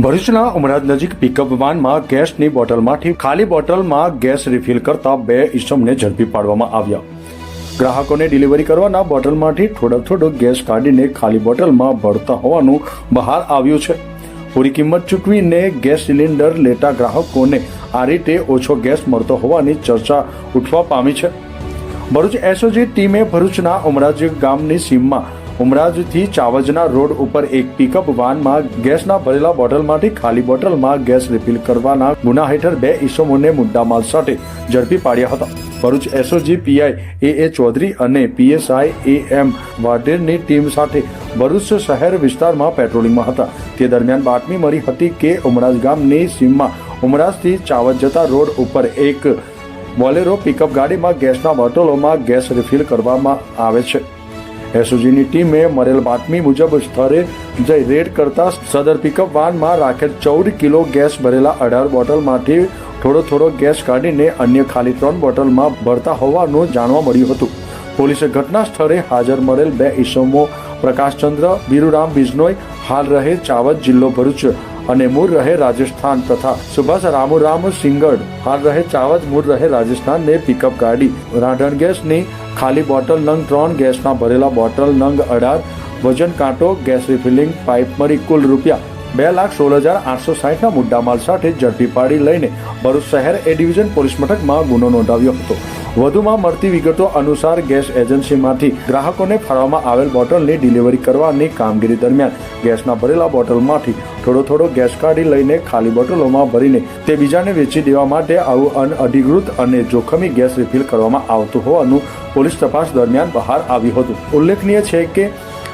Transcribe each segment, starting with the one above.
ભરૂચના ઉમરાજ નજીક પિકઅપ વાનમાં ગેસની બોટલમાંથી ખાલી બોટલમાં ગેસ રિફિલ કરતા બે ઈસમને ઝડપી પાડવામાં આવ્યા. ગ્રાહકોને ડિલિવરી કરવાના બોટલમાંથી થોડો થોડો ગેસ કાઢીને ખાલી બોટલમાં ભરતા હોવાનું બહાર આવ્યું છે. પૂરી કિંમત ચૂકવીને ગેસ સિલિન્ડર લેતા ગ્રાહકોને આ રીતે ઓછો ગેસ મળતો હોવાની ચર્ચા ઉઠવા પામી છે. ભરૂચ એસઓજી ટીમે ભરૂચના ઉમરાજ ગામની સીમમાં ઉમરાજથી ચાવજના રોડ ઉપર એક પિકઅપ વાનમાં ગેસના ભરેલા બોટલમાંથી ખાલી બોટલમાં ગેસ રિફિલ કરવાના ગુના હેઠળ બે ઈસમોને મુદ્દામાલ સાથે ઝડપી પાડ્યા હતા. Bharuch SOG PI A A Chaudhary અને પીએસઆઈ એ એમ વાઢેરની ટીમ સાથે ભરૂચ શહેર વિસ્તારમાં પેટ્રોલિંગમાં હતા. તે દરમિયાન બાતમી મળી હતી કે ઉમરાજ ગામની સીમમાં ઉમરાજથી ચાવજ જતા રોડ ઉપર એક બોલેરો પિકઅપ ગાડીમાં ગેસના બોટલોમાં ગેસ રિફિલ કરવામાં આવે છે. એસઓજીની ટીમે મળેલ બાતમી મુજબ સ્થળે જઈ રેડ કરતા સદર પિકઅપ વાનમાં રાખેલ ચૌદ કિલો ગેસ ભરેલા અઢાર બોટલમાંથી થોડો થોડો ગેસ કાઢીને અન્ય ખાલી ત્રણ બોટલમાં ભરતા હોવાનું જાણવા મળ્યું હતું. પોલીસે ઘટના સ્થળે હાજર મળેલ બે ઈસમો પ્રકાશચંદ્ર બિરુરામ બિજનોય હાલ રહે ચાવત જિલ્લો ભરૂચ અને મૂળ રહે રાજસ્થાન તથા સુભાષ રામુરામ સિંગડ હાલ રહે ચાવજ મૂળ રહે રાજસ્થાન ને પિકઅપ ગાડી. રાંધણ ગેસની ખાલી બોટલ નંગ ત્રણ, ગેસના ભરેલા બોટલ નંગ અઢાર, વજન કાંટો, ગેસ રિફિલિંગ પાઇપ મળી કુલ રૂપિયા બે લાખ સોળ હજાર આઠસો સાહીઠના મુદ્દામાલ સાથે ઝડપી પાડી લઈને ભરૂચ શહેર એ ડિવિઝન પોલીસ મથકમાં ગુનો નોંધાવ્યો હતો. વધુમાં મળતી વિગતો અનુસાર ગેસ એજન્સીમાંથી ગ્રાહકોને ફાળવવામાં આવેલ બોટલની ડિલિવરી કરવાની કામગીરી દરમિયાન ગેસના ભરેલા બોટલમાંથી થોડો થોડો ગેસ કાઢી લઈને ખાલી બોટલોમાં ભરીને તે બીજાને વેચી દેવા માટે આવું અનઅધિકૃત અને જોખમી ગેસ રિફિલ કરવામાં આવતું હોવાનું પોલીસ તપાસ દરમિયાન બહાર આવ્યું હતું. ઉલ્લેખનીય છે કે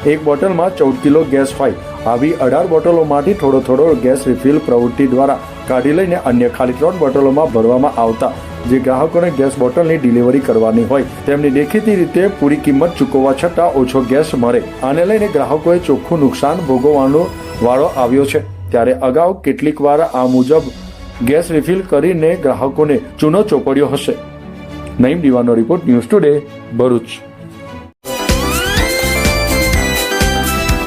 એક બોટલમાં ચૌદ કિલો ગેસ હોય આવી અઢાર બોટલોમાંથી થોડો થોડો ગેસ રિફિલ પ્રવૃત્તિ દ્વારા કાઢી લઈને અન્ય ખાલી ત્રણ બોટલોમાં ભરવામાં આવતા જે ગ્રાહકોને ગેસ બોટલની ડિલિવરી કરવાની હોય, તેમની દેખીતી રીતે પૂરી કિંમત ચૂકવવા છતાં ઓછો ગેસ મળે. આને લઈને ગ્રાહકોએ ચોખ્ખું નુકસાન ભોગવવાનો વાળો આવ્યો છે. ત્યારે અગાઉ કેટલીક વાર આ મુજબ ગેસ રિફિલ કરીને ગ્રાહકોને ચૂનો ચોપડ્યો હશે. નઈમ દીવાનો રિપોર્ટ ન્યૂઝ ટુડે, ભરૂચ.